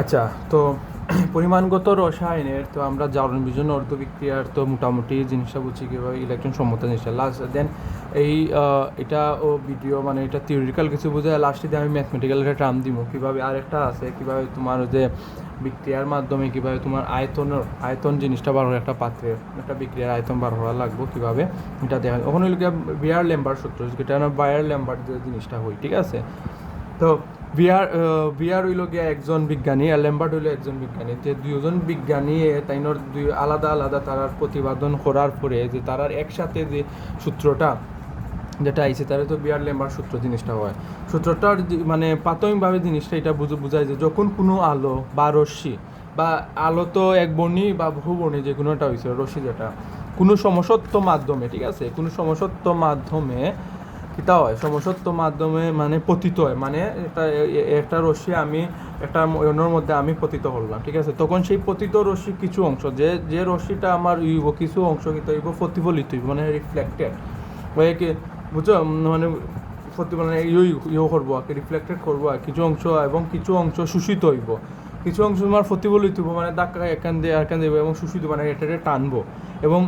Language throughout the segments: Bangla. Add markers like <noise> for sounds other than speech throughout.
আচ্ছা তো <clears throat> পরিমাণগত রসায়নের, তো আমরা জারণ বিজন অর্ধ বিক্রিয়ার তো মোটামুটি জিনিসটা বুঝছি কীভাবে ইলেকট্রন সম্মত জিনিসটা। লাস্ট দেন এই এটা ও ভিডিও মানে এটা থিওরিক্যাল কিছু বোঝায় লাস্টে দিয়ে আমি ম্যাথমেটিক্যাল একটা টার্ম দিব কীভাবে আরেকটা আছে, কীভাবে তোমার যে বিক্রিয়ার মাধ্যমে কীভাবে তোমার আয়তনের আয়তন জিনিসটা বার করা একটা পাত্রে, একটা বিক্রিয়ার আয়তন বার হওয়া লাগবে, কীভাবে এটা দেখা ওখানে বিয়ার লেম্বার সূত্র, যেটা বায়ার লেম্বার যে জিনিসটা হয়, ঠিক আছে? তো বিয়ার বিয়ার হইল গিয়া একজন বিজ্ঞানী আর ল্যাম্বার্ট হইল একজন বিজ্ঞানী। যে দুজন বিজ্ঞানী তাইনর দুই আলাদা আলাদা তারার প্রতিপাদন করার পরে যে তারার একসাথে যে সূত্রটা যেটা আইছে তারা তো বিয়ার ল্যাম্বার সূত্র জিনিসটা হয়। সূত্রটার মানে প্রাথমিকভাবে জিনিসটা এটা বুঝ- বোঝায় যে যখন কোনো আলো বা রশ্মি বা আলো তো এক বর্ণী বা বহু বর্ণী যে কোনো একটা হয়েছে রশ্মি যেটা, কোনো সমসত্ব মাধ্যমে, ঠিক আছে? কোনো সমসত্ব মাধ্যমে কিতা হয়, সমসত্ব মাধ্যমে মানে পতিত হয়। মানে এটা এ- এ- একটা রশ্মি আমি, একটা অন্যর মধ্যে আমি পতিত করলাম ঠিক আছে? তখন সেই পতিত রশ্মি কিছু অংশ, যে যে রশ্মিটা আমার ইব, কিছু অংশ কিতা হইব প্রতিফলিত হইব মানে রিফ্লেক্টেড হয়ে কি, বুঝছ? মানে প্রতি মানে ইয়ে ইয়ে করব আর কি রিফ্লেক্টেড করব, আর কিছু অংশ এবং কিছু অংশ শোষিত হইব। কিছু অংশ তোমার প্রতিফলিত হইব মানে ধাক্কা এখান দিয়ে এখান দিয়ে এবং শোষিত মানে এটাকে টানবো। এবং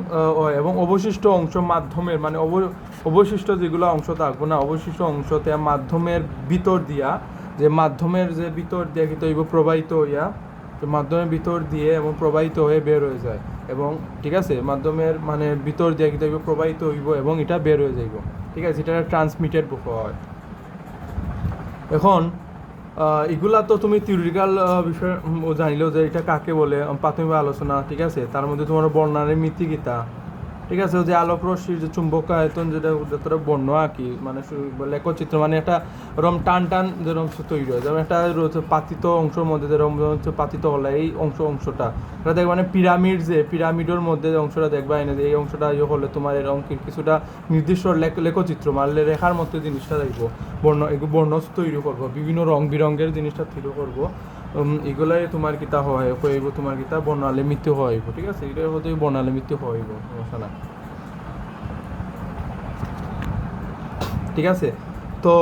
এবং অবশিষ্ট অংশ মাধ্যমের মানে অব- অবশিষ্ট যেগুলো অংশ থাকব না, অবশিষ্ট অংশতে মাধ্যমের ভিতর দিয়া, যে মাধ্যমের যে ভিতর দিয়ে কিন্তু হইব প্রবাহিত হইয়া মাধ্যমের ভিতর দিয়ে এবং প্রবাহিত হয়ে বের হয়ে যায়। এবং, ঠিক আছে? মাধ্যমের মানে ভিতর দিয়ে কিন্তু প্রবাহিত হইব এবং এটা বের হয়ে যাইব। ঠিক আছে? এটা ট্রান্সমিটেড হয়। এখন এগুলা তো তুমি থিওরিটিক্যাল বিষয় জানিলেও যে এটা কাকে বলে প্রাথমিক আলোচনা, ঠিক আছে? তার মধ্যে তোমার বর্ণারের মিথিকিতা। ঠিক আছে যে আলোক রশ্মির যে চুম্বক আয়তন যেটা যতটা বর্ণ আঁকি মানে লেখচিত্র মানে একটা রম টান টান যেরকম তৈরি হয়, যেমন একটা রয়েছে পাতিত অংশের মধ্যে যেরকম হচ্ছে পাতিত হলে এই অংশ, অংশটা। এটা দেখবে মানে পিরামিড যে, পিরামিডের মধ্যে যে অংশটা দেখবা এনে যে এই অংশটা ইয়ে হলে তোমার এরকম কি- কিছুটা নির্দিষ্ট লেখ- লেখচিত্র, মারলে রেখার মতো জিনিসটা দেখব, বর্ণ এগুলো বর্ণ তৈরি করব, বিভিন্ন রং বিরঙ্গের জিনিসটা তৈরি করব। এগুলাই তোমার কিতা হয় হইব তোমার কিতা বর্ণালে মৃত্যু হইব ঠিক আছে? এটা হতে বর্ণালে মৃত্যু হইব সমস্যা ঠিক আছে? তো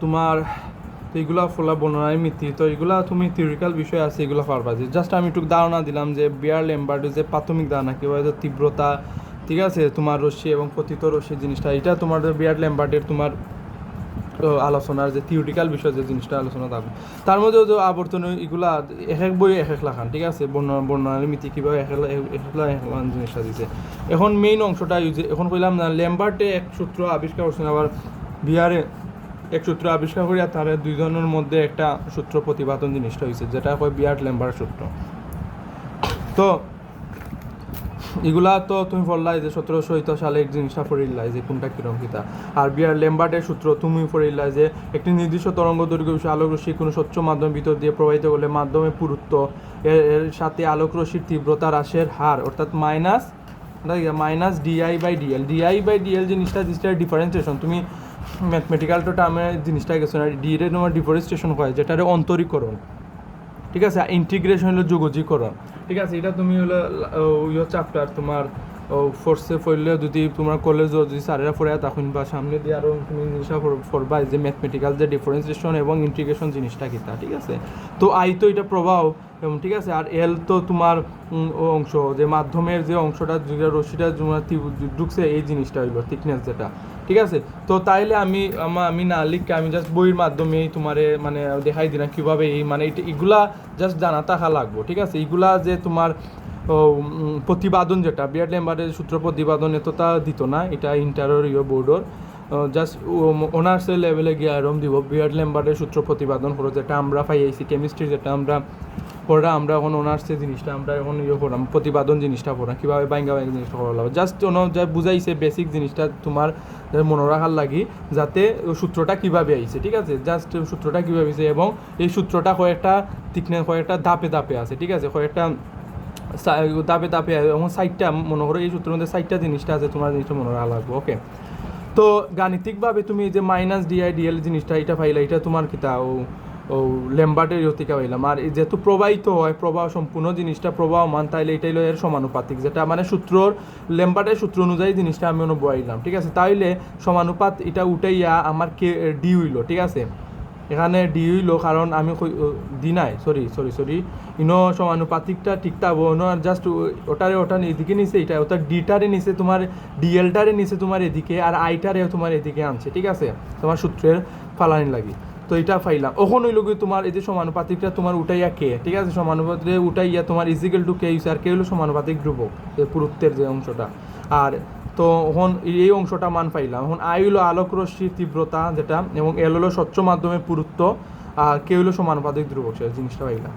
তোমার তো এগুলা ফলা বর্ণনায় মিথ্যি তো এগুলা তুমি থিওরিক্যাল বিষয় আছে এগুলো পারবা যে জাস্ট আমি একটু ধারণা দিলাম যে বিয়ার ল্যাম্বার্ডের যে প্রাথমিক ধারণা কীভাবে তীব্রতা ঠিক আছে? তোমার রশ্মি এবং পতিত রশ্মি জিনিসটা এটা তোমার বিয়ার ল্যাম্বার্ডের তোমার আলোচনার যে থিওরিটিক্যাল বিষয় যে জিনিসটা আলোচনা থাকবে তার মধ্যেও যে আবর্তন এগুলা এক এক বই এক এক লাখান, ঠিক আছে? বর্ণনা বর্ণনালী মিতি কীভাবে এক এক- জিনিসটা দিছে। এখন মেইন অংশটা ইউজ এখন কইলাম না ল্যাম্বার্টে এক সূত্র আবিষ্কার করছেন আবার বিহারে এক সূত্র আবিষ্কার করিয়া তার দুইজনের মধ্যে একটা সূত্র প্রতিপাদন জিনিসটা হয়েছে যেটা কয় বিয়ার্ট ল্যাম্বার্ট সূত্র। তো এগুলা তো তুমি পড়লাই যে সতেরোশো সালে এক জিনিসটা পড়িলাই যে কোনটা কিরম কিতা। আর বিয়ার ল্যাম্বার্টের সূত্র তুমি পড়িলাই যে একটি নির্দিষ্ট তরঙ্গ দৈর্ঘ্য বিষয়ে আলোক রশ্মি কোনো স্বচ্ছ মাধ্যম ভিতর দিয়ে প্রবাহিত করলে মাধ্যমে পুরুত্ব, এর এর সাথে আলোক রশ্মির তীব্রতা হ্রাসের হার, অর্থাৎ minus minus D I by D L D I by D L জিনিসটা জিনিসটা ডিফারেন্সিয়েশন তুমি ম্যাথমেটিক্যাল তো টার্মে জিনিসটা গেছো না ডি এর তোমার ডিফারেন্সিয়েশন হয়, যেটার অন্তরীকরণ। ঠিক আছে? ইন্টিগ্রেশন হলো যোগজীকরণ। ঠিক আছে, এটা তুমি হলো ইয়ে চ্যাপ্টার তোমার ফোর্সে পড়লে যদি তোমার কলেজ যদি স্যারেরা পড়ে তখন বা সামনে দিয়ে আরও তুমি জিনিসটা পড়- পড়বা যে ম্যাথমেটিক্যাল যে ডিফারেন্সিয়েশন এবং ইন্টিগ্রেশন জিনিসটা কি তা, ঠিক আছে? তো আই তো এটা প্রভাব ঠিক আছে? আর এল তো তোমার অংশ, যে মাধ্যমের যে অংশটা, যেটা তোমার ঢুকছে, এই জিনিসটা হইল থিকনেস যেটা, ঠিক আছে? তো তাইলে আমি, আমা- না লিখকে, আমি জাস্ট বইয়ের মাধ্যমেই তোমারে মানে দেখাই দিলাম কীভাবে এই মানে এগুলা জাস্ট জানা থাকা লাগবো, ঠিক আছে? এগুলা যে তোমার প্রতিবাদন যেটা, বিয়ার লেম্বারের সূত্র প্রতিপাদন এতটা দিত না, এটা ইন্টারের ইয়ে বোর্ডর জাস্ট অনার্সের লেভেলে গিয়ে আরম দিব, বিয়ার লেম্বারের সূত্র প্রতিপাদন করো যেটা আমরা পাই আইসি কেমিস্ট্রি যেটা আমরা পড়া, আমরা এখন অনার্সের জিনিসটা, আমরা এখন ইয়ে করলাম প্রতিপাদন জিনিসটা পড়া, কীভাবে বাইঙ্গা বাইঙ্গা জিনিসটা করা লাগবে। জাস্ট অন যা বুঝাইছে বেসিক জিনিসটা তোমার মনে রাখার লাগি, যাতে সূত্রটা কীভাবে আইছে, ঠিক আছে? জাস্ট সূত্রটা কীভাবে আইছে এবং এই সূত্রটা কয়েকটা তিকনে কয়েকটা ধাপে ধাপে আছে, ঠিক আছে? কয়েকটা দাপে দাপে এবং সাইডটা মনে করো, এই সূত্রের মধ্যে সাইডটা জিনিসটা আছে, তোমার জিনিসটা মনে রাখা লাগবে ওকে তো গাণিতিকভাবে তুমি যে মাইনাস ডিআই ডিএল জিনিসটা এটা পাইলা এটা তোমার কিতা? ও ও ল্যাম্বার্টের ইয়তিকা পাইলাম। আর যেহেতু প্রবাহিত হয়, প্রবাহ সম্পূর্ণ জিনিসটা প্রবাহ মান তাইলে এটাই এর সমানুপাতিক। যেটা মানে সূত্রর ল্যাম্বার্টের সূত্র অনুযায়ী জিনিসটা আমি অনুবহাইলাম ঠিক আছে? তাইলে সমানুপাত এটা উঠাইয়া আমার কে ডি হইল, ঠিক আছে? এখানে ডি হইল কারণ আমি দি নাই সরি সরি সরি। ইনো সমানুপাতিকটা ঠিক থাকব ইনো জাস্ট ওটারে ওটা এদিকে নিছে, এটা ওটা ডিটারে নিছে তোমার, ডিএলটারে নিছে তোমার এদিকে, আর আইটারে তোমার এদিকে আনছে, ঠিক আছে? তোমার সূত্রের ফালানি লাগি। তো এটা ফাইলাম ওখন হইল কি তোমার এই যে সমানুপাতিকটা তোমার উঠাইয়া কে? ঠিক আছে সমানুপাতিক উঠাইয়া তোমার ইজিক্যাল টু কে ইউস আর কে হইল সমানুপাতিক ধ্রুবক এই পুরুত্বের যে অংশটা। আর তো এখন এই অংশটা মান পাইলাম এখন আই হলো আলোক রশ্মির তীব্রতা যেটা, এবং এল হলো স্বচ্ছ মাধ্যমে পুরুত্ব, আর কে হলো সমানুপাতিক ধ্রুবক সে জিনিসটা পাইলাম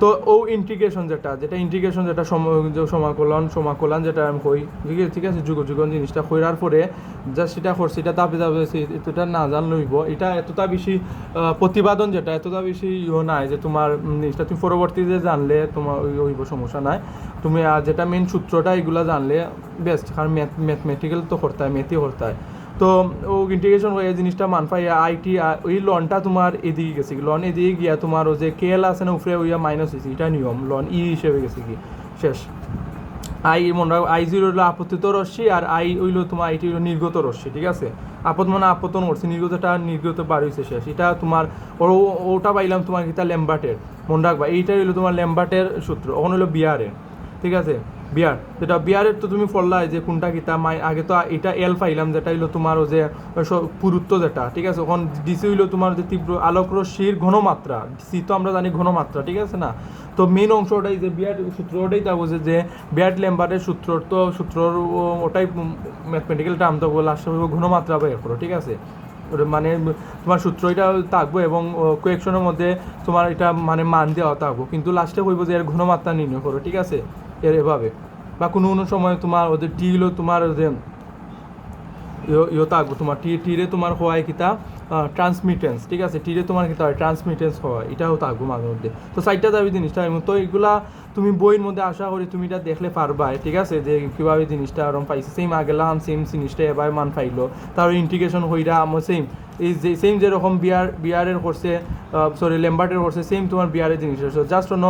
তো ও ইন্টিগ্রেশন যেটা যেটা ইন্টিগ্রেশন যেটা সম- যে সমাকলন সমাকলন যেটা আমি কই, ঠিক আছে ঠিক আছে, যুগ যুগন জিনিসটা কইরার পরে জাস্ট সেটা করছি, এটা তাপে তাপে এতটা না জানলে হইব। এটা এতটা বেশি প্রতিবাদন যেটা, এতটা বেশি ইয়ে নাই যে তোমার জিনিসটা তুমি পরবর্তীতে জানলে তোমার হইব, সমস্যা নাই। তুমি আর যেটা মেন সূত্রটা এগুলা জানলে বেস্ট কারণ ম্যাথ ম্যাথমেটিক্যাল তো করতে হয় ম্যাথই করতে হয়। তো ও ইন্টিগ্রেশন হয়ে জিনিসটা মান পাই আইটি ওই লনটা তোমার এদিকে গেছে কি? লন এদিকে গিয়া তোমার ও যে কেএল আছে না, উপরে ওইয়া মাইনাস হয়েছে এটা নিয়ম লন ই হিসেবে গেছে কি? শেষ। আই মনে রাখো আই জিরো হলো আপত্তিত রশ্মি, আর আই হইল তোমার আইটি হইল নির্গত রশ্মি, ঠিক আছে? আপত মানে আপতন করছে, নির্গতটা নির্গত বার হয়েছে শেষ। এটা তোমার ওর ওটা পাইলাম তোমার এটা ল্যাম্বার্টের মনে রাখবা এইটা হইল তোমার ল্যাম্বার্টের সূত্র, ওখানে হলো বিয়ারের ঠিক আছে? বিয়ার যেটা বিয়ারের তো তুমি পড়লাই যে কোনটা কিতা মাই আগে তো এটা এল পাইলাম যেটা হইল তোমার যে পুরুত্ব যেটা, ঠিক আছে? ওখান ডিসি হইল তোমার যে তীব্র আলোক রশ্মির ঘনমাত্রা সি তো আমরা জানি ঘনমাত্রা ঠিক আছে না? তো মেন অংশটাই যে বিয়ার সূত্র ওটাই তা বোঝে যে বিয়ার ল্যাম্বারের সূত্র তো সূত্রর ওটাই ম্যাথমেটিক্যাল টার্ম তো লাস্ট ঘনমাত্রা বের করো ঠিক আছে? মানে তোমার সূত্র এটা থাকব এবং কোয়েকশনের মধ্যে তোমার এটা মানে মান দেওয়া থাকব, কিন্তু লাস্টে কইবো যে এর ঘনমাত্রা নির্ণয় করো ঠিক আছে? এর এভাবে। বা কোনো কোনো সময় তোমার ওদের টিগুলো তোমার যে ইয়ে ইয়ে থাকব তোমার টি, টিরে তোমার হওয়ায় কিতা ট্রান্সমিটেন্স ঠিক আছে? টিরে তোমার কিতা হয় ট্রান্সমিটেন্স হয় এটাও থাকব মাঝে মধ্যে। তো সাইডটা দাবি জিনিসটা তো এগুলা তুমি বইয়ের মধ্যে আশা করি তুমি এটা দেখলে পারবা ঠিক আছে? যে কীভাবে জিনিসটা আরম পাইছে সেম আগেলাম সেম জিনিসটা এবার মান পাইলো, তার ইন্টিগ্রেশন হইরা আমার সেম এই যে সেম যেরকম বিয়ার, বিয়ারের করছে সরি লেম্বার্টের করছে সেম তোমার বিয়ারের জিনিস আছে জাস্ট অন্য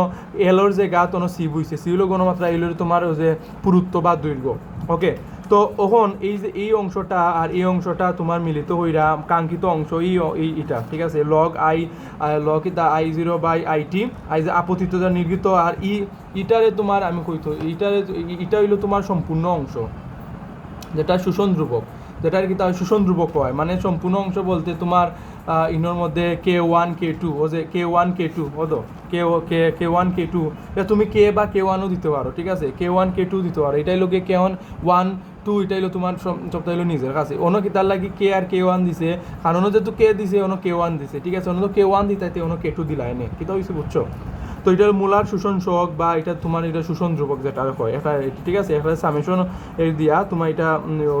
এলোর যে গাত, অন্য সি বুঝছে সি হলো গণমাত্রা, এলোর তোমার যে পুরুত্ব বা দৈর্ঘ্য ওকে তো ওখন এই যে এই অংশটা আর এই অংশটা তোমার মিলিত হইরা কাঙ্ক্ষিত অংশ, এই এই এটা ঠিক আছে? লগ আই লগ ইতা I zero by I T I যে আপতিত যা নির্গিত আর ই, ইটারে তোমার আমি কইতো, ইটারে, ইটা হইল তোমার সম্পূর্ণ অংশ, যেটা শোষণ ধ্রুবক, যেটার কি তার শোষণ ধ্রুবক হয় মানে সম্পূর্ণ অংশ বলতে তোমার ইনোর মধ্যে কে ওয়ান কে টু ও যে কে ওয়ান কে টু ওদো কে ও K K one K two তুমি কে বা কে ওয়ানও দিতে পারো, ঠিক আছে? কে ওয়ান কে টু দিতে পারো এটাই লোকে কে ওয়ান ওয়ান টু এটাই হলো তোমার সব- সবটা হলো নিজের কাছে অন্য কি তার লাগি কে আর কে ওয়ান দিছে? কারণ যেহেতু কে দিছে অন্য কে ওয়ান দিছে, ঠিক আছে? অন্য তো কে ওয়ান দিতে অন্য কে টু দিলাই নে কিতা হয়েছে বুঝছ? তো এটার মূলার শোষণ সহক বা এটা তোমার এটা শোষণ ধ্রুবক যেটা হয়, এটা এটা- ঠিক আছে? এটা সামেশন এর দিয়া তোমার এটা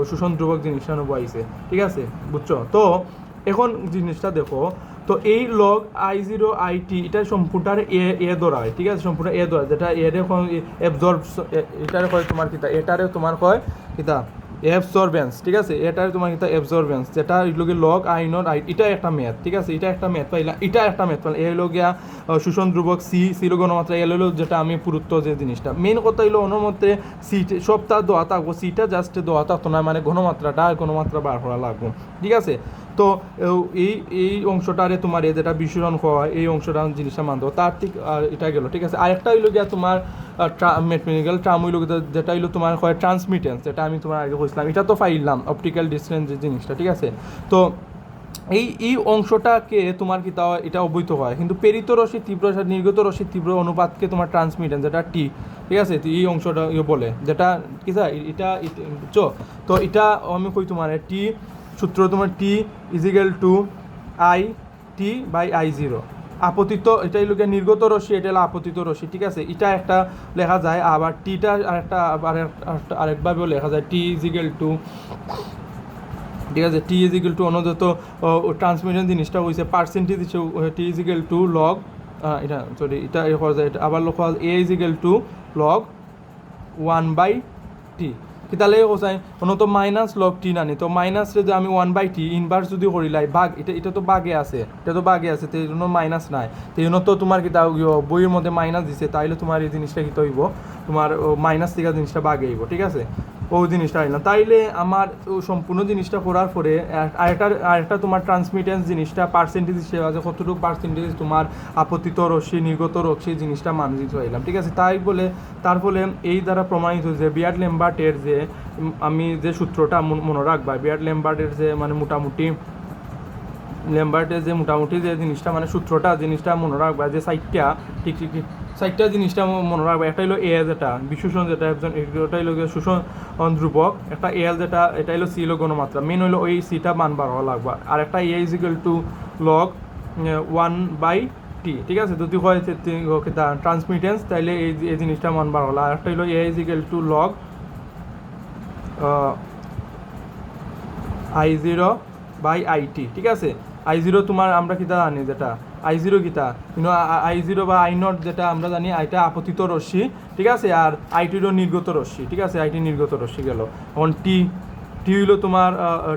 শোষণ ধ্রুবক জিনিসটা নেব আইছে ঠিক আছে? বুঝছ? তো এখন জিনিসটা দেখো তো এই log I zero I T এটা সম্পূর্ণটার এ এ ধরায় ঠিক আছে? সম্পূর্ণ এ ধরায় যেটা এর এখন অ্যাবজর্ব এটারে কয় তোমার কিতা? এটারে তোমার কয় কিতা? অ্যাবজর্বেন্স ঠিক আছে? এটার তোমার কিতা? অ্যাবজর্বেন্স যেটা লগ আই নট আই এটা একটা ম্যাথ ঠিক আছে? এটা একটা ম্যাথ পাইলা এটা একটা ম্যাথ পাইলা। এই হলো আহ, শোষণ ধ্রুবক সি সিলো গণমাত্রা এল হলো যেটা আমি পুরুত্ব যে জিনিসটা। মেন কথা হইল অন্য মধ্যে সিট সবটা দোয়া থাকব সিটা জাস্ট দোয়া থাকতো না মানে ঘনমাত্রাটা ঘনমাত্রা বার করা লাগবো ঠিক আছে? তো এই এই অংশটারে তোমার এ যেটা বিশ্বরণ হয় এই অংশটা জিনিসটা মানতে হবে। তার ঠিক এটা গেল, ঠিক আছে? আরেকটা হইল গিয়া তোমার মেকানিক্যাল ট্রাম হইল যেটা হইল তোমার হয় ট্রান্সমিটেন্স, যেটা আমি তোমার আগে বলছিলাম। এটা তো পাইলাম অপটিক্যাল ডিস্টেন্স যে জিনিসটা, ঠিক আছে? তো, এই এই অংশটাকে তোমার কি তা এটা অবৈধ হয়। কিন্তু পেরিত রশ্মি তীব্র, নির্গত রশ্মি তীব্র অনুপাতকে তোমার ট্রান্সমিটেন্স, যেটা টি, ঠিক আছে? এই অংশটা বলে, যেটা, কি এটা, এটা- তো এটা আমি কই তোমার, টি সূত্র তোমার T is equal to I T by I zero আপতিত এটা গিয়ে নির্গত রশ্মি, এটা হলো আপতিত রশ্মি, ঠিক আছে? এটা একটা লেখা যায়, আবার টিটা আরেকটা আরেক- আরেকভাবেও লেখা যায় টি ইজিক্যাল টু ঠিক আছে? টি ইজ ইকুয়াল টু অনযত ট্রান্সমিশন জিনিসটা হয়েছে percentage T is equal to log এটা সরি এটা এ করা যায় আবার লেখা A is equal to log one by T কি তাহলে কোথায় কোনো তো মাইনাস লগ টি নানি, তো মাইনাস যদি আমি ওয়ান বাই টি ইনভার্স যদি করিলাই বাঘ, এটা এটা তো বাঘে আছে, এটা তো বাঘে আছে, তো এই জন্য মাইনাস নাই, তো এই জন্য তো তোমার কিতা বইয়ের মধ্যে মাইনাস দিছে, তাইলে তোমার এই জিনিসটা কি হইব তোমার মাইনাস থেকে জিনিসটা বাঘে হইব, ঠিক আছে? ও জিনিসটা আনলাম তাইলে আমার সম্পূর্ণ জিনিসটা করার পরে আর- আরেকটা আরেকটা তোমার ট্রান্সমিটেন্স জিনিসটা পার্সেন্টেজ হিসেবে আছে, কতটুকু পার্সেন্টেজ তোমার আপত্তিত রশ্মি, নির্গত রশ্মি জিনিসটা মানজিত পারলাম ঠিক আছে? তাই বলে তার ফলে এই দ্বারা প্রমাণিত যে বিয়ার্ড লেম্বার্টের যে আমি যে সূত্রটা মনে রাখবা, বিয়ার্ড লেম্বার্টের যে মানে মোটামুটি লেম্বার্টের যে মোটামুটি যে জিনিসটা মানে সূত্রটা, জিনিসটা মনে রাখবা, যে সাইটটা, ঠিক ঠিক সাইটটা, জিনিসটা মনে রাখবা, একটা হলো এ যেটা, বিশোষণ যেটা, একজন এটা হলো শোষণ ধ্রুবক, একটা এল যেটা, এটা হলো সি হলো গণমাত্রা মেন হলো ওই সিটা মান বার হওয়া লাগবে, আর একটা A is equal to log one by T ঠিক আছে? যদি হয় ট্রান্সমিটেন্স তাইলে এই এই জিনিসটা মান বার হলো আর একটা হলো A is equal to log I zero by I T ঠিক আছে? আই জিরো তোমার আমরা কিতা জানি যেটা? আই জিরো কিতা? কিন্তু আই জিরো বা আই নট যেটা আমরা জানি, আইটা আপতিত রশ্মি, ঠিক আছে? আর আইটিরও নির্গত রশ্মি, ঠিক আছে? আইটি নির্গত রশ্মি গেল। এখন টি টি হইল তোমার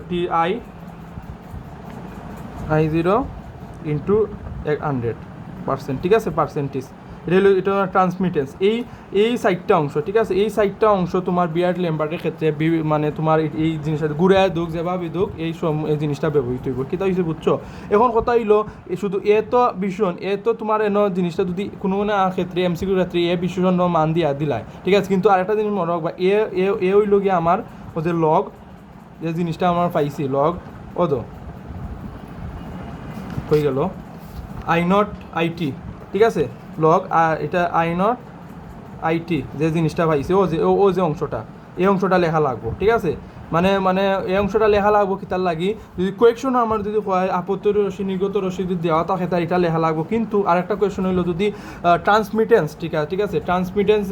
T I I zero into hundred percent ঠিক আছে? পার্সেন্টেজ এটা হলো এটা ট্রান্সমিটেন্স এই এই সাইডটা অংশ, ঠিক আছে? এই সাইডটা অংশ তোমার বিয়ার্ড লেম্বার্টের ক্ষেত্রে মানে তোমার এই- জিনিসটা, ঘুরে দুঃখ যেভাবে দুঃখ এই এই জিনিসটা ব্যবহৃত হইব। কিতা হয়েছে বুঝছ? এখন কথা হইল শুধু এ তো ভীষণ এ তো তোমার এন জিনিসটা যদি কোনো কোনো ক্ষেত্রে এমসিকিউর ক্ষেত্রে, এ ভীষণ মান দিয়া দিলায় ঠিক আছে? কিন্তু আরেকটা জিনিস মনে রাখবা, এ এ হইল গিয়ে আমার যে লগ যে জিনিসটা আমার পাইছি লগ তো হয়ে গেল। আই নট আইটি ঠিক আছে? লগ এটা আই নট আইটি যে জিনিসটা পাইছে ও যে ও যে অংশটা, এই অংশটা লেখা লাগবো, ঠিক আছে? মানে মানে এই অংশটা লেখা লাগবো কি তার লাগি। যদি কোয়েকশন আমার যদি হয় আপত্তি রশি নির্গত রশি যদি দেওয়া থাকে তার এটা লেখা লাগবো। কিন্তু আরেকটা কোয়েশন হইল যদি ট্রান্সমিটেন্স ঠিক আছে ঠিক আছে ট্রান্সমিটেন্স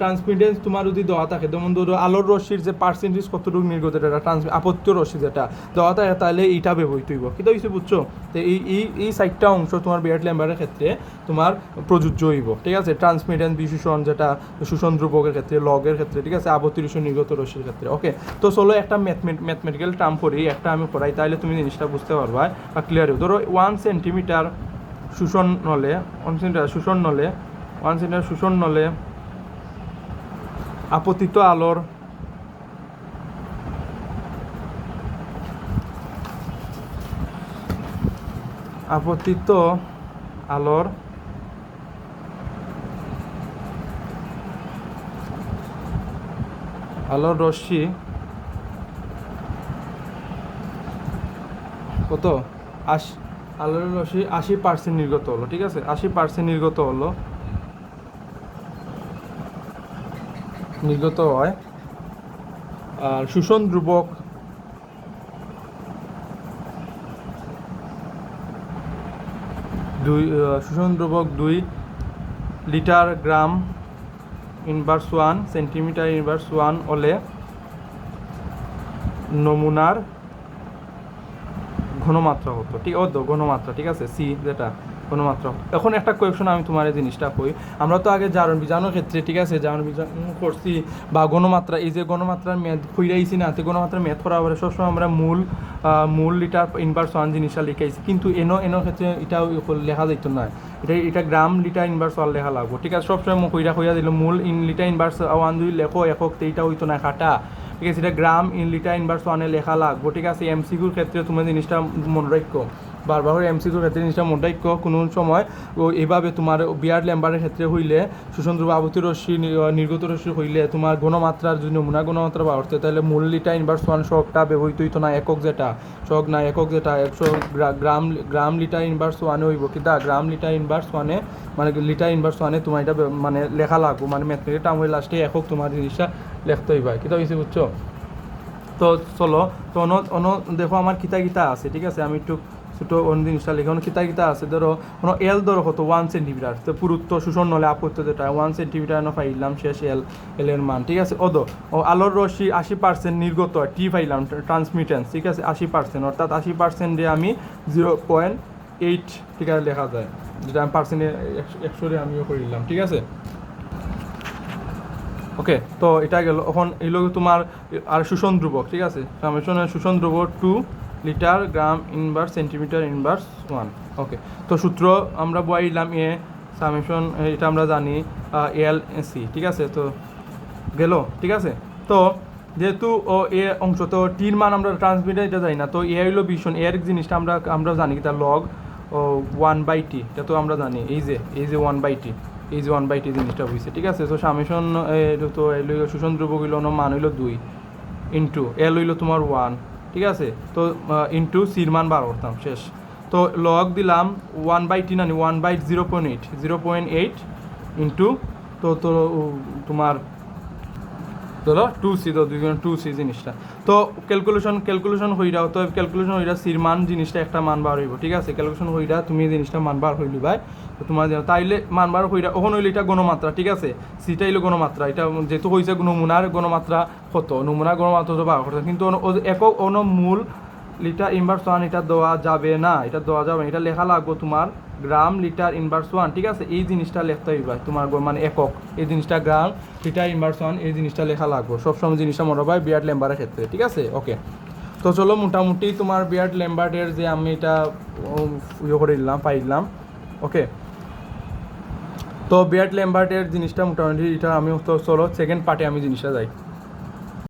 ট্রান্সমিটেন্স তোমার যদি দেওয়া থাকে, যেমন ধরো আলোর রশ্মির যে পার্সেন্টেজ কতটুকু নির্গত এটা ট্রান্স আপত্তি রশ্মি যেটা দেওয়া থাকে তাহলে এইটা ব্যবহৃত হইব। কিন্তু হইছে বুঝছ তো এই এই এই সাইডটা অংশ তোমার বিরাট ল্যাম্বারের ক্ষেত্রে তোমার প্রযোজ্য হইব। ঠিক আছে ট্রান্সমিটেন্স বিশোষণ যেটা শোষণ ধ্রুবকের ক্ষেত্রে, লগের ক্ষেত্রে, ঠিক আছে আপত্তি রশ্মি নির্গত রশ্মির ক্ষেত্রে। ওকে তো চলো একটা ম্যাথমেটিক্যাল টার্ম পড়ি, একটা আমি পড়াই তাহলে তুমি জিনিসটা বুঝতে পারবা, বা ক্লিয়ার ধরো ওয়ান সেন্টিমিটার শোষণ নলে ওয়ান সেন্টিমিটার শোষণ নলে ওয়ান সেন্টিমিটার শোষণ নলে আপতিত আলোর আপতিত আলোর আলোর রশ্মি কত? আশি আলোর রশ্মি আশি পার্সেন্ট নির্গত হলো, ঠিক আছে? আশি পার্সেন্ট নির্গত হলো। নির্গত হয়, আর শোষণ ধ্রুবক দুই শোষণ ধ্রুবক দুই litre gram inverse one centimetre inverse one হলে নমুনার ঘনমাত্রা হতো। ঠিক তো ঘনমাত্রা, ঠিক আছে? সি, যেটা, ঘনমাত্রা। এখন একটা কোয়েকশন আমি তোমার এই জিনিসটা কই। আমরা তো আগে জারণ বীজাণুর ক্ষেত্রে, ঠিক আছে, জারণ বীজাণু করছি বা গণমাত্রা এই যে গণমাত্রার মেদ খুঁড়াইছি না, তো গণমাত্রার মেদ করা পরে সবসময় আমরা মূল মূল লিটার ইনভার্স ওয়ান জিনিসটা লিখাইছি। কিন্তু এনো এনো ক্ষেত্রে এটাও লেখা যাইতো না। এটা এটা গ্রাম লিটার ইনভার্স ওয়ান লেখা লাগবো। ঠিক আছে, সবসময় মোক কইরা কইরা দিল, মূল ইন লিটার ইনভার্স ওয়ান যদি লেখো, একক এইটা হইতো না, খাটা। ঠিক আছে, এটা গ্রাম ইন লিটার ইনভার্স ওয়ানে লেখা লাগবো ঠিক আছে এমসিকিউর ক্ষেত্রে তুমি জিনিসটা মনে রাখো বারবার এমসিকিউর ক্ষেত্রে জিনিসটা রাখো কোনো সময় ও এইভাবে তোমার বিয়ার্ড ল্যাম্বারের ক্ষেত্রে হইলে ধ্রুব আবতী রশ্মি নির্গত রশ্মি হইলে, তোমার ঘনমাত্রার যদি নমুনা ঘনমাত্রা বাড়তে, তাহলে মূল লিটার ইনভার্স ওয়ান শখটা ব্যবহৃত হইতো না, একক যেটা। শখ না, একক যেটা, একশো গ্রা- গ্রাম গ্রাম লিটার ইনভার্স ওয়ানে হইব। কিতা? গ্রাম লিটার ইনভার্স ওয়ানে মানে লিটার ইনভার্স ওয়ানে তোমার এটা মানে লেখা লাগবো। মানে ম্যাথমেটিক টার্ম হয়ে লাস্টে একক তোমার জিনিসটা লিখতে হইবা। কিতা হয়েছে বুঝছ? তো চলো, তো অন অন, দেখো আমার কিতা কিতা আছে, ঠিক আছে? আমি একটু ছোটো অন্য জিনিসটা লিখে অন্য কিতা কিতা আছে, ধরো, কোনো এল ধরো কত ওয়ান সেন্টিমিটার তো পুরুত্ব শোষণ নলে আপত্য যেটা ওয়ান সেন্টিমিটার না পাইলাম শেষ এল এল এর মান, ঠিক আছে? ওদো ও আলোর রশ্মি আশি পার্সেন্ট নির্গত হয় টি পাইলাম ট্রান্সমিটেন্স ঠিক আছে? আশি পার্সেন্ট অর্থাৎ আশি পার্সেন্টে আমি জিরো পয়েন্ট এইট ঠিক আছে, লেখা যায়। যেটা আমি পার্সেন্টে একশোরে আমিও করিলাম, ঠিক আছে? ওকে তো এটা গেল, এখন এগুলো তোমার, আর শোষণ ধ্রুবক, ঠিক আছে? শোষণ ধ্রুবক two litre gram inverse centimetre inverse one okay তো সূত্র আমরা বয়াইলাম এ সামেশন এটা আমরা জানি এল সি ঠিক আছে? তো গেল, ঠিক আছে? তো যেহেতু ও এ অংশ, তো টির মান আমরা ট্রান্সমিটার এটা জানি না, তো এ হইল ভীষণ এর জিনিসটা আমরা আমরা জানি কি তার লগ ওয়ান বাই টি এটা তো আমরা জানি, এই যে এই যে ওয়ান বাই টি এই যে ওয়ান বাই টি জিনিসটা হয়েছে ঠিক আছে? তো সামেশন এটা তো শোষণ দ্রব্যগুলো মান হইল দুই ইন্টু এল হইল তোমার ওয়ান ঠিক আছে? তো ইন্টু সির মান বার করতাম, শেষ। তো লগ দিলাম ওয়ান বাই টি নানি one by zero point eight zero point eight into তো তো তোমার ধরো টু সি তো দুই টু সি জিনিসটা। তো ক্যালকুলেশন ক্যালকুলেশন হইরা তো ক্যালকুলেশন হইরা সির মান জিনিসটা একটা মান বার হইব, ঠিক আছে? ক্যালকুলেশন হইরা তুমি জিনিসটা মান বার হইলি ভাই। তো তোমার যেন- তাইলে মান বার হইরা ওখন হইলে এটা গণমাত্রা, ঠিক আছে? সিটা হইল গণমাত্রা, এটা যেহেতু হইছে নমুনার গণমাত্রা কত? নমুনার গণমাত্রা তো বার করতে কিন্তু একক অন্য মূল লিটার ইনভার্স ওয়ান এটা দেওয়া যাবে না, এটা দেওয়া যাবে না, এটা লেখা লাগবে তোমার গ্রাম, লিটার ইনভার্স ওয়ান, ঠিক আছে? এই জিনিসটা লেখতে হইবা তোমার মানে একক। এই জিনিসটা গ্রাম, লিটার ইনভার্স ওয়ান, এই জিনিসটা লেখা লাগবে। সবসময় জিনিসটা মনে হয় বিয়ার্ড লেম্বারের ক্ষেত্রে, ঠিক আছে? ওকে। তো চলো, মোটামুটি তোমার বিয়ার্ড লেম্বার্ডের যে আমি এটা ইয়ে করে দিলাম পাইলাম ওকে? তো বিয়ার্ড লেম্বার্টের জিনিসটা মোটামুটি এটা আমি চলো সেকেন্ড পার্টে আমি জিনিসটা যাই।